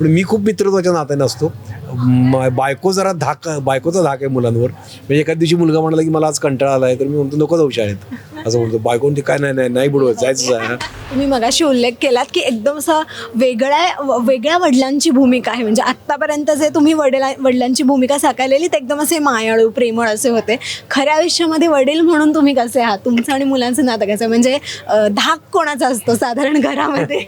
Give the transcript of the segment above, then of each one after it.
पण मी खूप मित्रत्वाच्या नात्याने असतो. बायको जरा धाक बायकोचा धाक आहे मुलांवर. म्हणजे एका दिवशी मुलगा म्हणाला की मला आज कंटाळा आला आहे तर मी म्हणतो नको जाऊ शाळेत. असं म्हणतो. बायको ते काय नाही नाही नाही बुडवत जायचं आहे." तुम्ही मगाशी उल्लेख केलात की एकदम असं वेगळ्या वेगळ्या वडिलांची भूमिका आहे. म्हणजे आत्तापर्यंत जे तुम्ही वडिला वडिलांची भूमिका साकारलेली ते एकदम असे मायाळू प्रेमळ असे होते. खऱ्या आयुष्यामध्ये वडील म्हणून तुम्ही कसे आहात? तुमचं आणि मुलांचं नातं कसं म्हणजे धाक कोणाचा असतो साधारण घरामध्ये?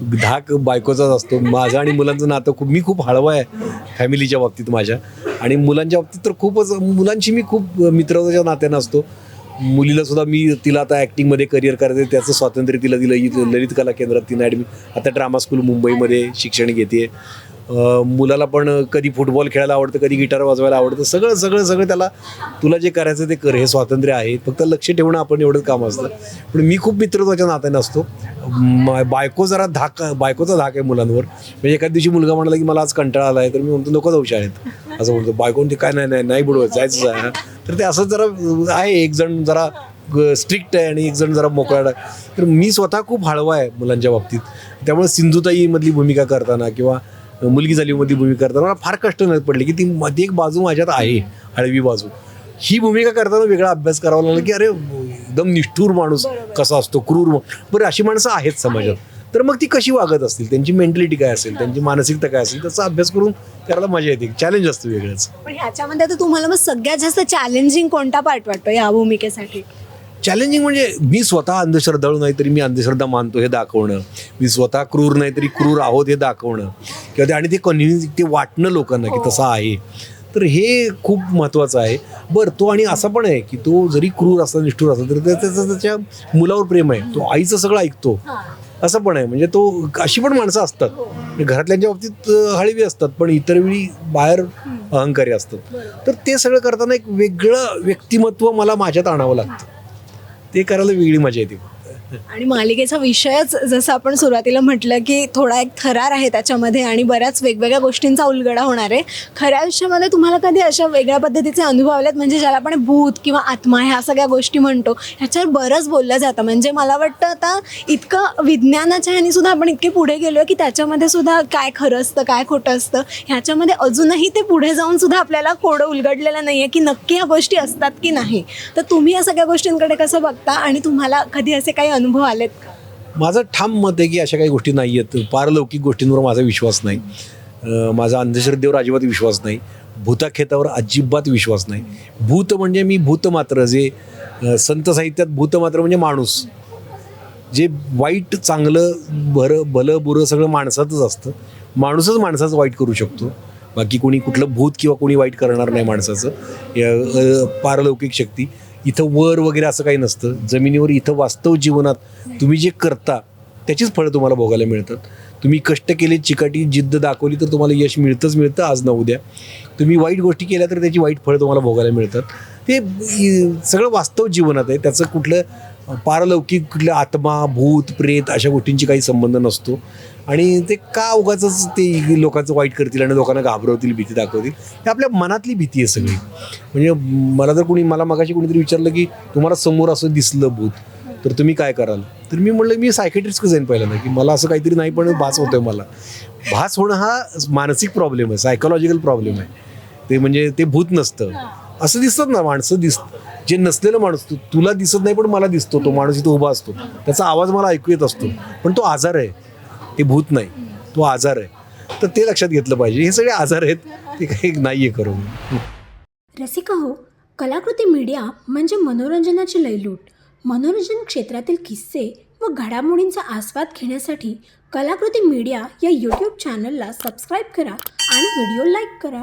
धाक बायकोचाच असतो. माझं आणि मुलांचं नातं खूप मी खूप हळवं आहे फॅमिलीच्या बाबतीत माझ्या. आणि मुलांच्या बाबतीत तर खूपच मुलांशी मी खूप मित्रच्या नात्यानं असतो. मुलीला सुद्धा मी तिला आता ॲक्टिंगमध्ये करिअर करायचं आहे, त्याचं स्वातंत्र्य तिला दिलं ललित कला केंद्रात तिने ॲडमि आता ड्रामा स्कूल मुंबईमध्ये शिक्षण घेते मुलाला पण कधी फुटबॉल खेळायला आवडतं कधी गिटार वाजवायला आवडतं. सगळं सगळं सगळं त्याला तुला जे करायचं ते कर. हे स्वातंत्र्य आहे. फक्त लक्ष ठेवणं आपण एवढंच काम असतं. पण मी खूप मित्रत्वाच्या नात्याने असतो. बायको जरा धाक बायकोचा धाक आहे मुलांवर. म्हणजे एखाद दिवशी मुलगा म्हणाला की मला आज कंटाळा आला आहे तर मी म्हणतो नको जाऊ शाळेत. असं म्हणतो. बायको ते काय नाही नाही नाही बुडवत जायचं आहे तर ते असं जरा आहे. एक जण जरा स्ट्रिक्ट आहे आणि एक जण जरा मोकळा आहे. तर मी स्वतः खूप हळवा आहे मुलांच्या बाबतीत. त्यामुळे सिंधुताईमधली भूमिका करताना किंवा मुलगी झालीमधली भूमिका करताना मला फार कष्ट नाही पडले की ती मध्ये एक बाजू माझ्यात आहे हळवी बाजू. ही भूमिका करताना वेगळा अभ्यास करावा लागला की अरे एकदम निष्ठूर माणूस कसा असतो क्रूर बरं अशी माणसं आहेत समाजात. तर मग ती कशी वागत असतील? त्यांची मेंटॅलिटी काय असेल? त्यांची मानसिकता काय असेल? त्याचा अभ्यास करून करायला मजा येते. चॅलेंज असतं वेगळंच. पण ह्याच्यामध्ये आता तुम्हाला मग सगळ्यात जास्त चॅलेंजिंग कोणता पार्ट वाटतो या भूमिकेसाठी? चॅलेंजिंग म्हणजे मी स्वतः अंधश्रद्धाळू नाही तरी मी अंधश्रद्धा मानतो हे दाखवणं. मी स्वतः क्रूर नाही तरी क्रूर आहोत हे दाखवणं. किंवा ते आणि ते कन्व्हिन्स ते वाटणं लोकांना की तसं आहे. तर हे खूप महत्त्वाचं आहे. बरं तो आणि असा पण आहे की तो जरी क्रूर असला निष्ठूर असला तरी त्या- त्याचं त्याच्या मुलावर प्रेम आहे. तो आईचं सगळं ऐकतो. असं पण आहे. म्हणजे तो अशी पण माणसं असतात. म्हणजे घरातल्यांच्या बाबतीत हळवी असतात पण इतर वेळी बाहेर अहंकारी असतात. तर ते सगळं करताना एक वेगळं व्यक्तिमत्व मला माझ्यात आणावं लागतं. ते करायला वेगळी मजा येते. आणि मालिकेचा विषयच जसं आपण सुरुवातीला म्हटलं की थोडा एक थरार आहे त्याच्यामध्ये आणि बऱ्याच वेगवेगळ्या गोष्टींचा उलगडा होणार आहे. खऱ्या आयुष्यामध्ये तुम्हाला कधी अशा वेगळ्या पद्धतीचे अनुभव आलेत? म्हणजे ज्याला आपण भूत किंवा आत्मा ह्या सगळ्या गोष्टी म्हणतो ह्याच्यावर बरंच बोललं जातं. म्हणजे मला वाटतं आता इतकं विज्ञानाच्या ह्यानी सुद्धा आपण इतके पुढे गेलो की त्याच्यामध्ये सुद्धा काय खरं असतं काय खोटं असतं. ह्याच्यामध्ये अजूनही ते पुढे जाऊन सुद्धा आपल्याला कोडं उलगडलेलं नाही आहे की नक्की ह्या गोष्टी असतात की नाही. तर तुम्ही या सगळ्या गोष्टींकडे कसं बघता? आणि तुम्हाला कधी असे काही अनुभव आलेत का? माझं ठाम मत आहे की अशा काही गोष्टी नाही आहेत. पारलौकिक गोष्टींवर माझा विश्वास नाही. माझा अंधश्रद्धेवर अजिबात विश्वास नाही. भूताखेतावर अजिबात विश्वास नाही. भूत म्हणजे मी भूत मात्र जे संत साहित्यात भूत मात्र म्हणजे माणूस. जे वाईट चांगलं बरं भलं बुरं सगळं माणसातच असतं. माणूसच माणसाचं वाईट करू शकतो. बाकी कोणी कुठलं भूत किंवा कोणी वाईट करणार नाही माणसाचं. या, पारलौकिक शक्ती. इथं वर वगैरे असं काही नसतं. जमिनीवर इथं वास्तव जीवनात तुम्ही जे करता त्याचीच फळं तुम्हाला भोगायला मिळतात. तुम्ही कष्ट केले चिकाटी जिद्द दाखवली तर तुम्हाला यश मिळतंच मिळतं आज ना उद्या. तुम्ही वाईट गोष्टी केल्या तर त्याची वाईट फळं तुम्हाला भोगायला मिळतात. ते सगळं वास्तव जीवनात आहे. त्याचं कुठलं पारलौकिक कुठल्या आत्मा भूत प्रेत अशा गोष्टींची काही संबंध नसतो. आणि ते का उगाच ते लोकांचं वाईट करतील आणि लोकांना घाबरवतील भीती दाखवतील? हे आपल्या मनातली भीती आहे सगळी. म्हणजे मला जर कोणी मला मगाशी कोणीतरी विचारलं की तुम्हाला समोर असं दिसलं भूत तर तुम्ही काय कराल? तर मी म्हणलं मी सायकेट्रिस्ट जाईन पहिल्यांदा की मला असं काहीतरी नाही पण भास होतोय मला. भास होणं हा मानसिक प्रॉब्लेम आहे सायकोलॉजिकल प्रॉब्लेम आहे. ते म्हणजे ते भूत नसतं. असं दिसतात ना माणसं दिस जे नसलेलं माणूस तू तुला दिसत नाही पण मला दिसतो तो माणूस इथं उभा असतो. त्याचा आवाज मला ऐकू येत असतो. पण तो आजार आहे. ते भूत नाही. तो आजार आहे. तर ते लक्षात घेतलं पाहिजे. हे सगळे आजार आहेत. ते काही नाही आहे करून रसिका हो कलाकृती मीडिया म्हणजे मनोरंजनाची लयलूट. मनोरंजन क्षेत्रातील किस्से व घडामोडींचा आस्वाद घेण्यासाठी कलाकृती मीडिया या यूट्यूब चॅनलला सबस्क्राईब करा आणि व्हिडिओ लाईक करा.